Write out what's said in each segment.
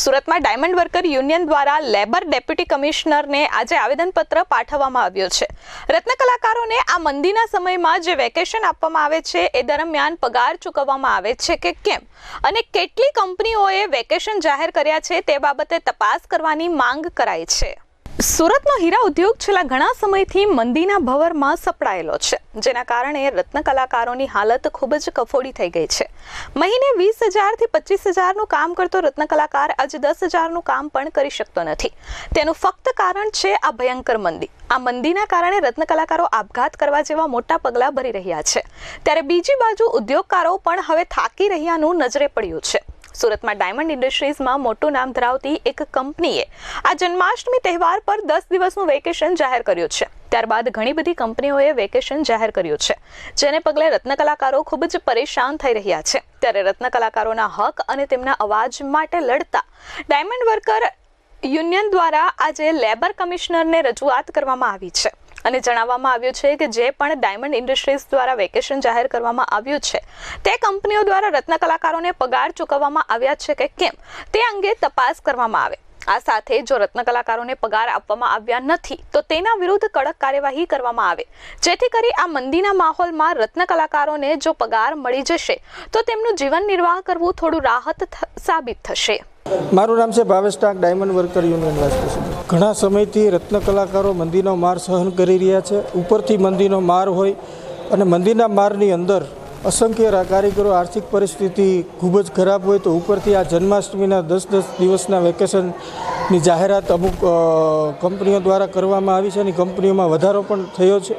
સુરતમાં diamond worker union દ્વારા labour deputy કમિશનરને આજે આવેદનપત્ર પાઠવવામાં આવ્યું છે. રત્ન કલાકારોને આ મંદીના સમયમાં જે વેકેશન આપવામાં આવે છે, એ દરમિયાન પગાર ચૂકવવામાં આવે છે કે કેમ? અને કેટલી કંપનીઓએ વેકેશન જાહેર કર્યા છે, તે બાબતે તપાસ કરવાની માંગ કરાઈ છે? સુરતનો હીરા ઉદ્યોગ છેલ્લા ઘણા સમયથી મંદીના ભવરમાં સપડાયેલો છે, જેના કારણે રત્ન કલાકારોની હાલત ખૂબ જ કફોડી થઈ ગઈ છે. મહિને વીસ હજારથી પચીસ હજારનું કામ કરતો રત્ન કલાકાર આજે દસ હજારનું કામ પણ કરી શકતો નથી. તેનું ફક્ત કારણ છે આ ભયંકર મંદી. આ મંદીના કારણે રત્ન કલાકારો આપઘાત કરવા જેવા મોટા પગલાં ભરી રહ્યા છે. ત્યારે બીજી બાજુ ઉદ્યોગકારો પણ હવે થાકી રહ્યાનું નજરે પડ્યું છે. સુરતમાં ડાયમંડ ઇન્ડસ્ટ્રીઝમાં મોટું નામ ધરાવતી એક કંપનીએ આ જન્માષ્ટમી તહેવાર પર દસ દિવસનું વેકેશન જાહેર કર્યું છે. ત્યારબાદ ઘણી બધી કંપનીઓએ વેકેશન જાહેર કર્યું છે, જેને પગલે રત્ન કલાકારો ખૂબ જ પરેશાન થઈ રહ્યા છે. ત્યારે રત્ન કલાકારોના હક અને તેમના અવાજ માટે લડતા ડાયમંડ વર્કર યુનિયન દ્વારા આજે લેબર કમિશનરને રજૂઆત કરવામાં આવી છે. અને જણાવવામાં આવ્યું છે કે જે પણ ડાયમંડ ઇન્ડસ્ટ્રીઝ દ્વારા વેકેશન જાહેર કરવામાં આવ્યું છે, તે કંપનીઓ દ્વારા રત્ન કલાકારોને પગાર ચૂકવવામાં આવ્યા છે કે કેમ, તે અંગે તપાસ કરવામાં આવે. આ સાથે જો રત્ન કલાકારોને પગાર આપવામાં આવ્યા નથી, તો તેના વિરુદ્ધ કડક કાર્યવાહી કરવામાં આવે. જેથી કરી આ મંદીના માહોલમાં રત્ન કલાકારોને જો પગાર મળી જશે, તો તેમનું જીવન નિર્વાહ કરવું થોડું રાહત સાબિત થશે. મારું નામ છે Bhavesh Tank, diamond worker union vice president ઘણા સમયથી રત્ન કલાકારો મંદીનો માર સહન કરી રહ્યા છે. ઉપરથી મંદીનો માર હોય અને મંદીના મારની અંદર અસંખ્ય કારીગરો આર્થિક પરિસ્થિતિ ખૂબ જ ખરાબ હોય તો ઉપરથી આ જન્માષ્ટમીના દસ દસ દિવસના વેકેશનની જાહેરાત અમુક કંપનીઓ દ્વારા કરવામાં આવી છે અને કંપનીઓમાં વધારો પણ થયો છે.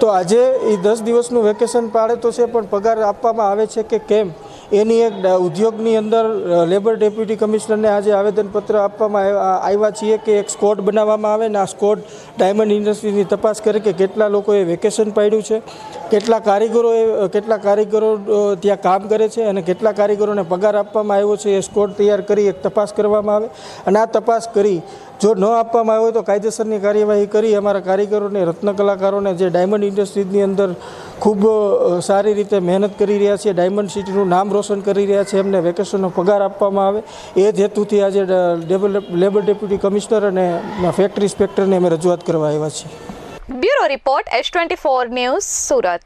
તો આજે એ દસ દિવસનું વેકેશન પાડે તો છે, પણ પગાર આપવામાં આવે છે કે કેમ? એની એક ઉદ્યોગની અંદર લેબર ડેપ્યુટી કમિશનરને આજે આવેદનપત્ર આપવામાં આવ્યા છીએ કે એક સ્કોડ બનાવવામાં આવે ને આ સ્કોડ ડાયમંડ ઇન્ડસ્ટ્રીની તપાસ કરે કે કેટલા લોકોએ વેકેશન પાડ્યું છે, કેટલા કારીગરોએ કેટલા કારીગરો ત્યાં કામ કરે છે અને કેટલા કારીગરોને પગાર આપવામાં આવ્યો છે એ સ્કોડ તૈયાર કરી એક તપાસ કરવામાં આવે. અને આ તપાસ કરી જો ન આપવામાં આવે તો કાયદેસરની કાર્યવાહી કરી અમારા કારીગરોને, રત્ન કલાકારોને જે ડાયમંડ ઇન્ડસ્ટ્રીઝની અંદર ખૂબ સારી રીતે મહેનત કરી રહ્યા છે, ડાયમંડ સિટીનું નામ રોશન કરી રહ્યા છે, એમને વેકેશનનો પગાર આપવામાં આવે, એ જ હેતુથી આજે લેબર ડેપ્યુટી કમિશનર અને ફેક્ટરી ઇન્સ્પેક્ટરને અમે રજૂઆત કરવા આવ્યા છીએ. Bureau report S twenty four news Surat.